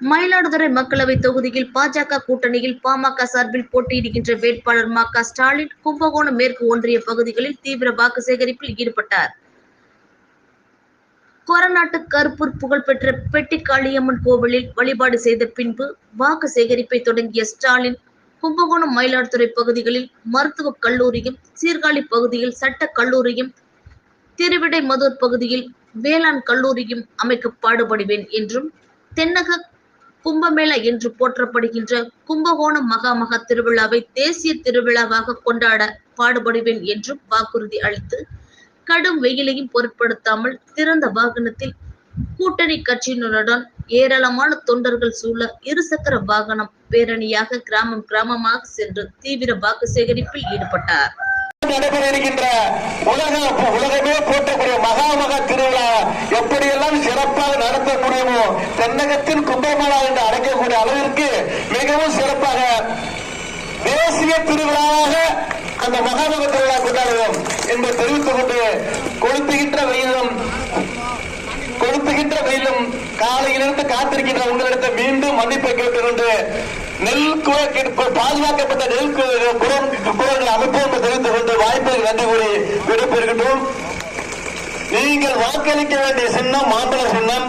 மயிலாடுதுறை மக்களவை தொகுதியில் பாஜக கூட்டணியில் பாமக சார்பில் போட்டியிடுகின்ற வேட்பாளர் ம க ஸ்டாலின் கும்பகோணம் மேற்கு ஒன்றிய பகுதிகளில் தீவிர வாக்கு சேகரிப்பில் ஈடுபட்டார். கொரநாட்டு கருப்பூர் புகழ்பெற்ற பெட்டி காளியம்மன் கோவிலில் வழிபாடு செய்த பின்பு வாக்கு சேகரிப்பை தொடங்கிய ஸ்டாலின் கும்பகோணம் மயிலாடுதுறை பகுதிகளில் மருத்துவக் கல்லூரியும் சீர்காழி பகுதியில் சட்ட கல்லூரியும் திருவிடைமதுர் பகுதியில் வேளாண் கல்லூரியும் அமைக்க பாடுபடுவேன் என்றும் தென்னக கும்பமேளா என்று போற்றப்படுகின்ற கும்பகோணம் மகாமகா திருவிழாவை தேசிய திருவிழாவாக கொண்டாட பாடுபடுவேன் என்றும் வாக்குறுதி அளித்து கடும் வெயிலையும் பொருட்படுத்தாமல் திறந்த வாகனத்தில் கூட்டணி கட்சியினருடன் ஏராளமான தொண்டர்கள் சூழ இருசக்கர வாகனம் பேரணியாக கிராமம் கிராமமாக சென்று தீவிர வாக்கு சேகரிப்பில் ஈடுபட்டார். நடைபெற இருக்கின்ற உலக உலகமே போற்றக்கூடிய மகாமக திருவிழா எப்படியெல்லாம் சிறப்பாக நடத்த முடியுமோ தென்னகத்தின் கும்பமேளா மிகவும் சிறப்பாக தேசிய திருவிழாவாக அந்த மகாமக திருவிழா கொண்டாடுவோம் என்று தெரிவித்துக் கொண்டு கொளுத்துகின்ற வெயிலும் கொளுத்துகின்ற வெயிலும் காலையிலிருந்து காத்திருக்கின்ற உங்களிடத்தை மீண்டும் மன்னிப்பை கேட்டுக்கொண்டு நெல் பாதுகாக்கப்பட்ட நெல் குரம் குரங்கள் அமைப்பு என்று தெரிவித்துக் கொண்டு வாய்ப்புக்கு நன்றி கூறி விடைபெறுகின்றோம். நீங்கள் வாக்களிக்க வேண்டிய சின்னம் மாம்பழ சின்னம்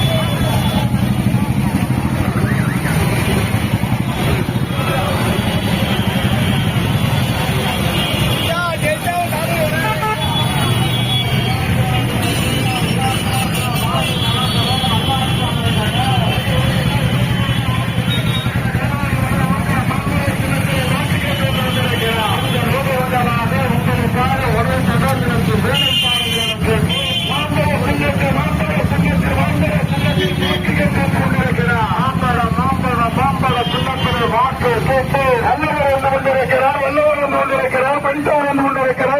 வல்லவர் வந்து கொண்டிருக்கிறார் வல்லவர் வந்து கொண்டிருக்கிறார் பெண்கள் வந்து கொண்டிருக்கிறார்